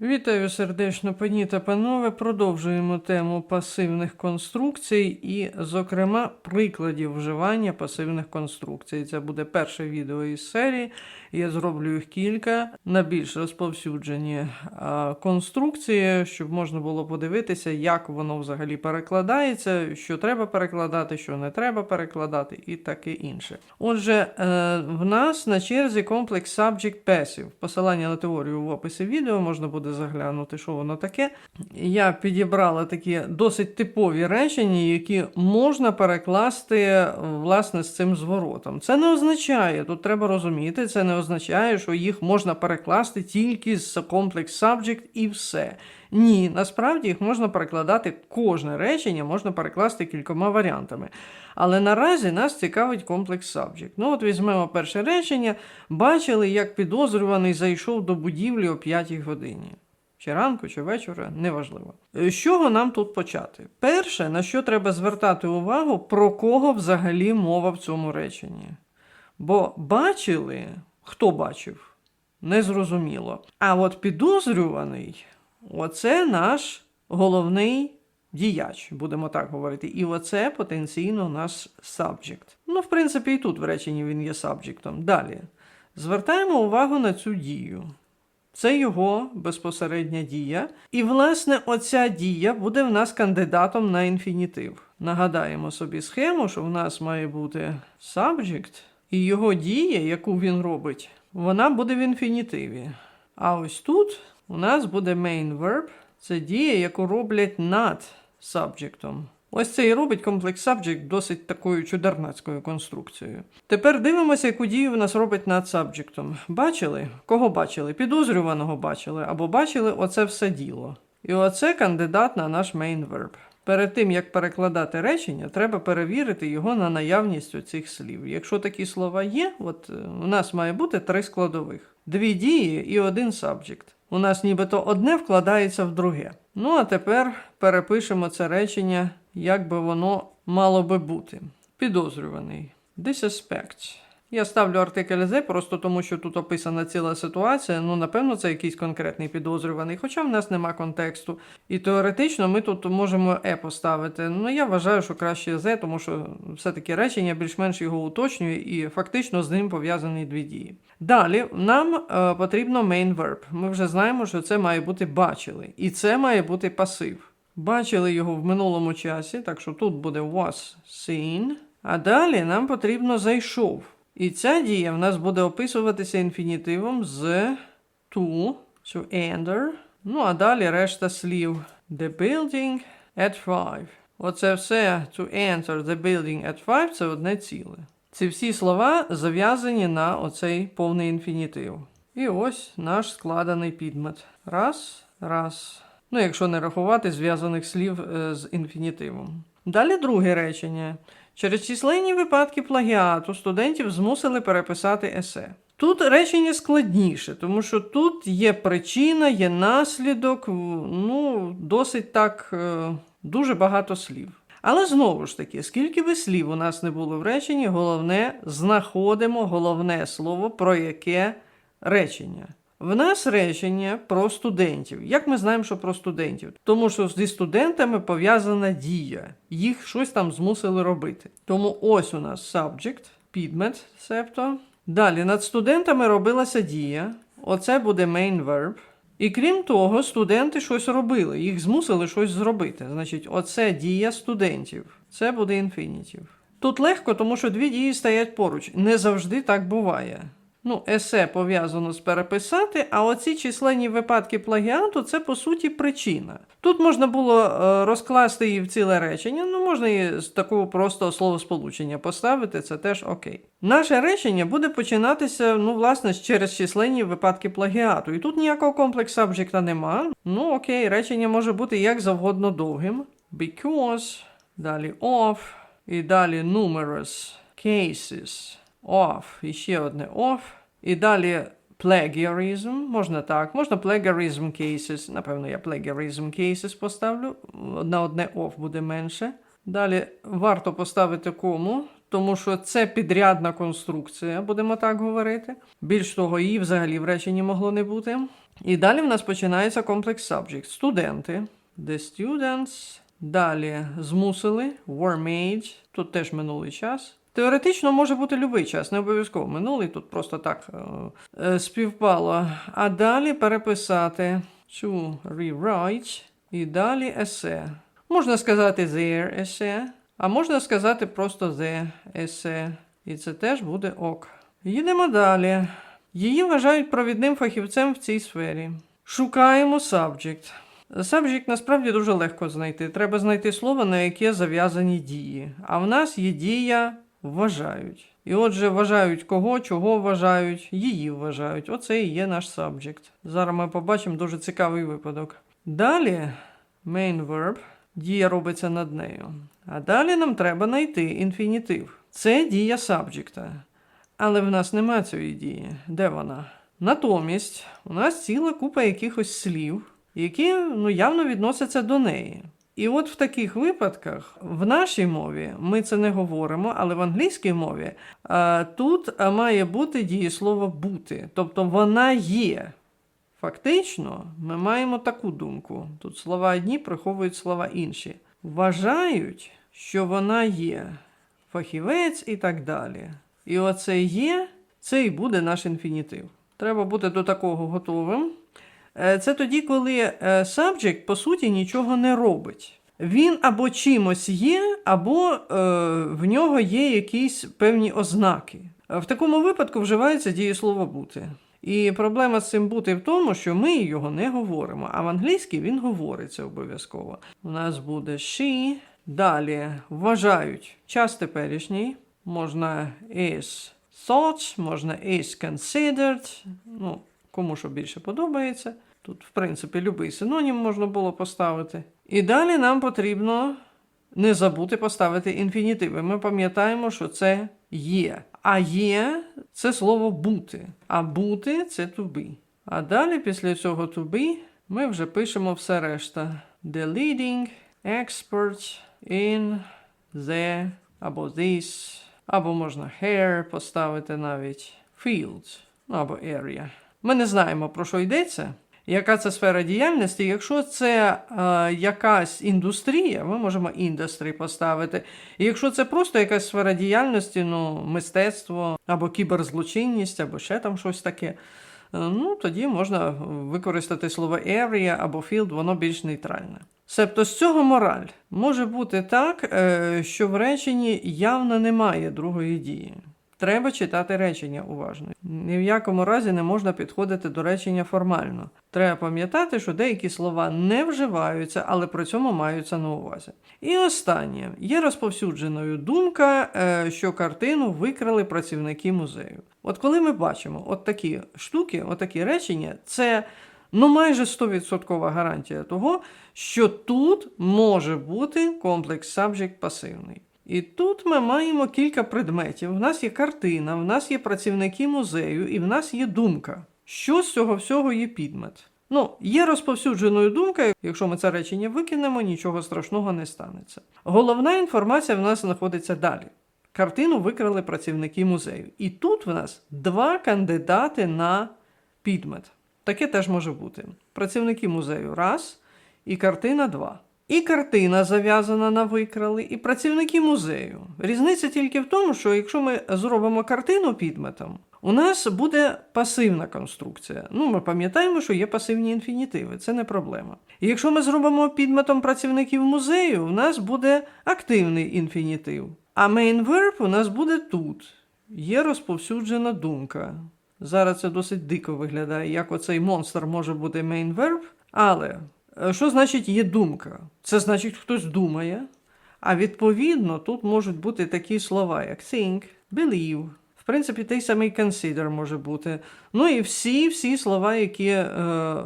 Вітаю сердечно, пані та панове. Продовжуємо тему пасивних конструкцій і, зокрема, прикладів вживання пасивних конструкцій. Це буде перше відео із серії. Я зроблю їх кілька на більш розповсюджені конструкції, щоб можна було подивитися, як воно взагалі перекладається, що треба перекладати, що не треба перекладати, і таке інше. Отже, е, в нас на черзі комплекс Subject Passive. Посилання на теорію в описі відео можна буде заглянути, що воно таке. Я підібрала такі досить типові речення, які можна перекласти власне з цим зворотом. Це не означає, тут треба розуміти, це не означає, що їх можна перекласти тільки з комплекс Subject і все. Ні, насправді їх можна перекладати кожне речення, можна перекласти кількома варіантами. Але наразі нас цікавить комплекс subject. Ну, от візьмемо перше речення. Бачили, як підозрюваний зайшов до будівлі о 5 годині. Чи ранку, чи вечора, неважливо. Е, З чого нам тут почати? Перше, на що треба звертати увагу, про кого взагалі мова в цьому реченні. Бо бачили, хто бачив, незрозуміло. А от підозрюваний оце наш головний діяч, будемо так говорити. І оце потенційно наш subject. Ну, в принципі, і тут в реченні він є сабджектом. Далі. Звертаємо увагу на цю дію. Це його безпосередня дія. І, власне, оця дія буде в нас кандидатом на інфінітив. Нагадаємо собі схему, що в нас має бути subject, і його дія, яку він робить, вона буде в інфінітиві. А ось тут у нас буде main verb. Це дія, яку роблять над сабджектом. Ось це і робить комплекс subject досить такою чудернацькою конструкцією. Тепер дивимося, яку дію в нас робить над сабджектом. Бачили? Кого бачили? Підозрюваного бачили, або бачили оце все діло. І оце кандидат на наш main verb. Перед тим, як перекладати речення, треба перевірити його на наявність оцих слів. Якщо такі слова є, от е, у нас має бути три складових: дві дії і один subject. У нас нібито одне вкладається в друге. Ну а тепер перепишемо це речення, як би воно мало би бути. Підозрюваний. Disrespect. Я ставлю артикль «the» просто тому, що тут описана ціла ситуація. Ну, напевно, це якийсь конкретний підозрюваний, хоча в нас нема контексту. І теоретично ми тут можемо «е» поставити. Ну, я вважаю, що краще «the», тому що все-таки речення більш-менш його уточнює і фактично з ним пов'язані дві дії. Далі нам е, потрібно main verb. Ми вже знаємо, що це має бути бачили. І це має бути пасив. Бачили його в минулому часі, так що тут буде was seen. А далі нам потрібно зайшов. І ця дія в нас буде описуватися інфінітивом з to, to enter. Ну, а далі решта слів. The building at 5. Оце все to enter the building at 5 це одне ціле. Ці всі слова зав'язані на оцей повний інфінітив. І ось наш складений підмет. Раз, раз. Ну, якщо не рахувати зв'язаних слів е, з інфінітивом. Далі друге речення. Через численні випадки плагіату студентів змусили переписати есе. Тут речення складніше, тому що тут є причина, є наслідок, ну, досить так е, дуже багато слів. Але знову ж таки, скільки би слів у нас не було в реченні, головне знаходимо головне слово, про яке речення. В нас речення про студентів. Як ми знаємо, що про студентів? Тому що зі студентами пов'язана дія. Їх щось там змусили робити. Тому ось у нас subject, підмет, себто. Далі над студентами робилася дія. Оце буде main verb. І крім того, студенти щось робили, їх змусили щось зробити. Значить, оце дія студентів. Це буде інфінітів. Тут легко, тому що дві дії стоять поруч. Не завжди так буває. Ну, есе пов'язано з переписати, а оці численні випадки плагіату це по суті причина. Тут можна було е, розкласти її в ціле речення, ну можна і з такого простого словосполучення поставити, це теж окей. Наше речення буде починатися, ну, власне, через численні випадки плагіату. І тут ніякого комплексу об'єкта нема. Ну, окей, речення може бути як завгодно довгим. Because, далі of, і далі numerous cases of, і ще одне of, і далі plagiarism, можна так, можна plagiarism cases, напевно, я plagiarism cases поставлю, на одне of буде менше. Далі варто поставити кому, тому що це підрядна конструкція, будемо так говорити. Більш того, її взагалі в реченні могло не бути. І далі в нас починається комплекс subject. Студенти. The students. Далі змусили. Were made. Тут теж минулий час. Теоретично може бути будь-який час, не обов'язково минулий, тут просто так е, е, співпало. А далі переписати to rewrite і далі есе. Можна сказати their есе, а можна сказати просто the есе. І це теж буде ок. Їдемо далі. Її вважають провідним фахівцем в цій сфері. Шукаємо subject. Subject насправді дуже легко знайти. Треба знайти слово, на яке зав'язані дії. А в нас є дія вважають. І отже, вважають кого, чого вважають, її вважають. Оце і є наш subject. Зараз ми побачимо дуже цікавий випадок. Далі main verb, дія робиться над нею. А далі нам треба знайти інфінітив. Це дія сабджекта. Але в нас нема цієї дії. Де вона? Натомість у нас ціла купа якихось слів, які ну, явно відносяться до неї. І от в таких випадках в нашій мові ми це не говоримо, але в англійській мові а, тут має бути дієслово бути, тобто вона є. Фактично, ми маємо таку думку. Тут слова одні приховують слова інші. Вважають, що вона є фахівець і так далі. І оце є, це і буде наш інфінітив. Треба бути до такого готовим. Е, Це тоді, коли е, subject, по суті, нічого не робить. Він або чимось є, або е, в нього є якісь певні ознаки. Е, В такому випадку вживається дієслово бути. І проблема з цим бути в тому, що ми його не говоримо, а в англійській він говориться обов'язково. У нас буде she. Далі вважають час теперішній, можна is thought, можна is considered. Ну, кому що більше подобається. Тут, в принципі, будь-який синонім можна було поставити. І далі нам потрібно не забути поставити інфінітиви. Ми пам'ятаємо, що це є. А є це слово бути. А бути це to be. А далі, після цього to be, ми вже пишемо все решта. The leading expert in the або this, або можна hair поставити навіть field, або area. Ми не знаємо, про що йдеться. Яка це сфера діяльності? Якщо це е, якась індустрія, ми можемо індустрі поставити. І якщо це просто якась сфера діяльності, ну, мистецтво або кіберзлочинність, або ще там щось таке, е, ну тоді можна використати слово area або field, воно більш нейтральне. Себто з цього мораль може бути так, е, що в реченні явно немає другої дії. Треба читати речення уважно. Ні в якому разі не можна підходити до речення формально. Треба пам'ятати, що деякі слова не вживаються, але при цьому маються на увазі. І останнє є розповсюдженою думка, е, що картину викрали працівники музею. От коли ми бачимо от такі штуки, от речення, це ну майже 100% гарантія того, що тут може бути комплекс subject пасивний. І тут ми маємо кілька предметів. В нас є картина, в нас є працівники музею, і в нас є думка. Що з цього всього є підмет? Ну, є розповсюдженою думка, якщо ми це речення викинемо, нічого страшного не станеться. Головна інформація в нас знаходиться далі. Картину викрали працівники музею. І тут в нас два кандидати на підмет. Таке теж може бути. Працівники музею раз, і картина два. І картина зав'язана на викрали, і працівники музею. Різниця тільки в тому, що якщо ми зробимо картину підметом, у нас буде пасивна конструкція. Ну, ми пам'ятаємо, що є пасивні інфінітиви, це не проблема. І якщо ми зробимо підметом працівників музею, у нас буде активний інфінітив. А main verb у нас буде тут. Є розповсюджена думка. Зараз це досить дико виглядає, як оцей монстр може бути main verb, але Що значить є думка? Це значить, хтось думає. А відповідно, тут можуть бути такі слова, як think, believe. В принципі, той самий consider може бути. Ну і всі всі слова, які е,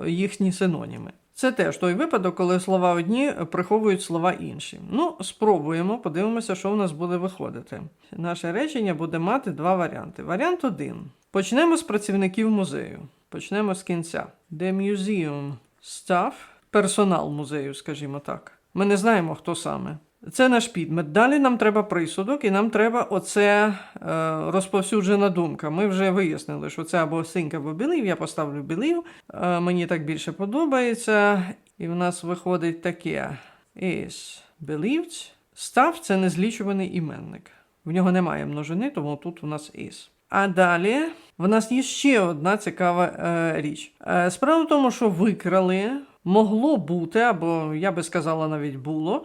їхні синоніми. Це теж той випадок, коли слова одні приховують слова інші. Ну, спробуємо, подивимося, що в нас буде виходити. Наше речення буде мати два варіанти. Варіант один. Почнемо з працівників музею. Почнемо з кінця. The museum staff персонал музею, скажімо так. Ми не знаємо, хто саме. Це наш підмет. Далі нам треба присудок, і нам треба оце е, розповсюджена думка. Ми вже вияснили, що це або think, або believe. Я поставлю believe. Е, мені так більше подобається. І в нас виходить таке: is believed. Став це незлічуваний іменник. В нього немає множини, тому тут у нас is. А далі в нас є ще одна цікава е, річ. Е, справа в тому, що викрали, могло бути, або я би сказала, навіть було.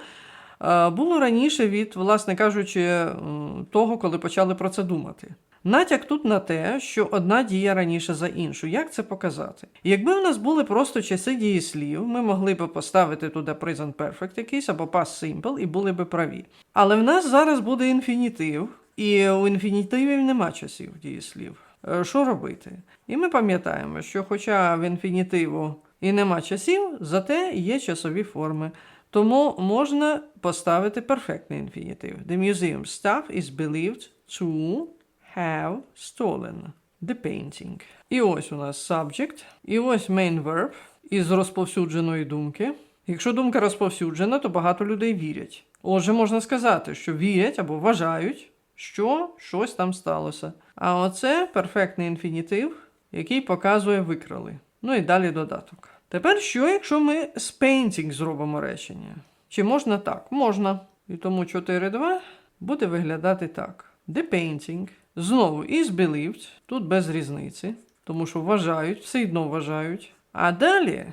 е, Було раніше від, власне кажучи, того, коли почали про це думати. Натяк тут на те, що одна дія раніше за іншу. Як це показати? Якби в нас були просто часи дієслів, ми могли б поставити туди present perfect якийсь або past simple і були б праві. Але в нас зараз буде інфінітив, і у інфінітивів нема часів дієслів. Е, Що робити? І ми пам'ятаємо, що хоча в інфінітиву і нема часів, зате є часові форми. Тому можна поставити перфектний інфінітив. The museum staff is believed to have stolen the painting. І ось у нас subject, і ось main verb із розповсюдженої думки. Якщо думка розповсюджена, то багато людей вірять. Отже, можна сказати, що вірять або вважають, що щось там сталося. А оце перфектний інфінітив, який показує викрали. Ну і далі додаток. Тепер що, якщо ми з painting зробимо речення? Чи можна так? Можна. І тому 4.2 буде виглядати так. The painting. Знову is believed, тут без різниці, тому що вважають, все одно вважають. А далі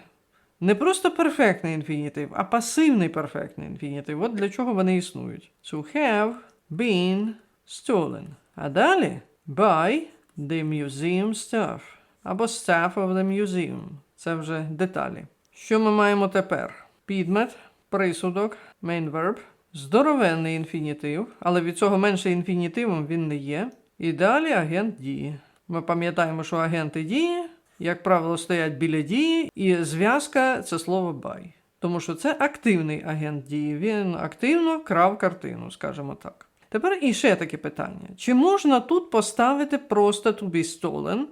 не просто перфектний інфінітив, а пасивний перфектний інфінітив. От для чого вони існують. To have been stolen. А далі by the museum staff. Або staff of the museum. Це вже деталі. Що ми маємо тепер? Підмет, присудок, main verb, здоровенний інфінітив, але від цього менше інфінітивом він не є. І далі агент дії. Ми пам'ятаємо, що агенти дії, як правило, стоять біля дії, і зв'язка це слово by. Тому що це активний агент дії. Він активно крав картину, скажімо так. Тепер іще таке питання: чи можна тут поставити просто to be stolen,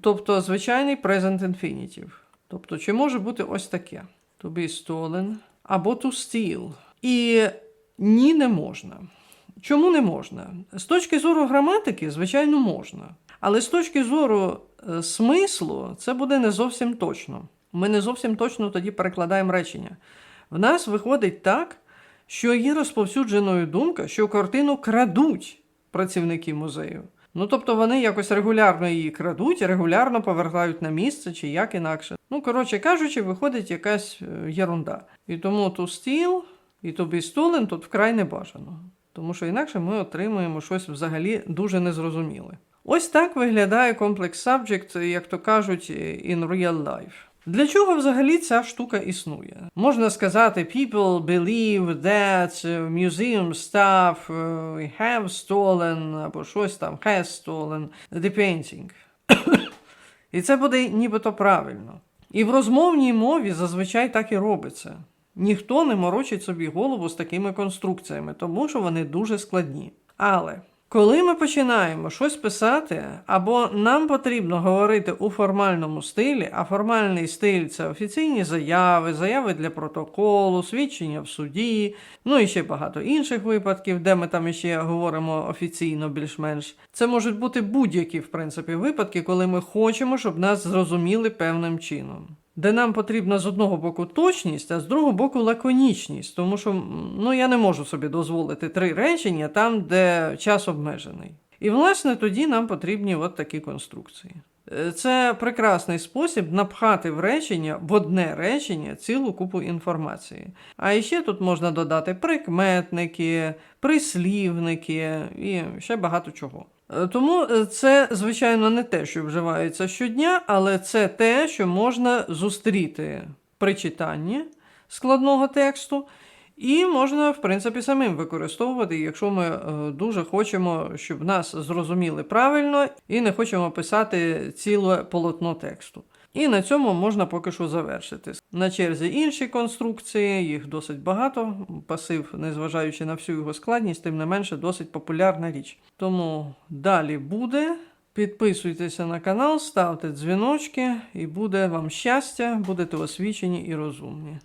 тобто звичайний present infinitive? Тобто, чи може бути ось таке: to be stolen або to steal? І ні, не можна. Чому не можна? З точки зору граматики, звичайно, можна. Але з точки зору е, смислу, це буде не зовсім точно. Ми не зовсім точно тоді перекладаємо речення. В нас виходить так, що є розповсюдженою думка, що картину крадуть працівники музею. Ну, тобто вони якось регулярно її крадуть, регулярно повертають на місце чи як інакше. Ну, коротше кажучи, виходить якась е, єрунда. І тому to steal і to be stolen тут вкрай не бажано. Тому що інакше ми отримуємо щось взагалі дуже незрозуміле. Ось так виглядає комплекс subject, як то кажуть, in real life. Для чого взагалі ця штука існує? Можна сказати, people believe that museum staff uh, have stolen або щось там has stolen the painting. І це буде нібито правильно. І в розмовній мові зазвичай так і робиться. Ніхто не морочить собі голову з такими конструкціями, тому що вони дуже складні. Але коли ми починаємо щось писати, або нам потрібно говорити у формальному стилі, а формальний стиль це офіційні заяви, заяви для протоколу, свідчення в суді, ну і ще багато інших випадків, де ми там ще говоримо офіційно більш-менш. Це можуть бути будь-які, в принципі, випадки, коли ми хочемо, щоб нас зрозуміли певним чином. Де нам потрібна з одного боку точність, а з другого боку лаконічність, тому що ну, я не можу собі дозволити три речення там, де час обмежений. І, власне, тоді нам потрібні от такі конструкції. Е, Це прекрасний спосіб напхати в речення в одне речення цілу купу інформації. А ще тут можна додати прикметники, прислівники і ще багато чого. Е, Тому е, це, звичайно, не те, що вживається щодня, але це те, що можна зустріти при читанні складного тексту, і можна, в принципі, самим використовувати, якщо ми е, дуже хочемо, щоб нас зрозуміли правильно, і не хочемо писати ціле полотно тексту. І на цьому можна поки що завершити. На черзі інші конструкції, їх досить багато. Пасив, незважаючи на всю його складність, тим не менше досить популярна річ. Тому далі буде. Підписуйтеся на канал, ставте дзвіночки, і буде вам щастя, будете освічені і розумні.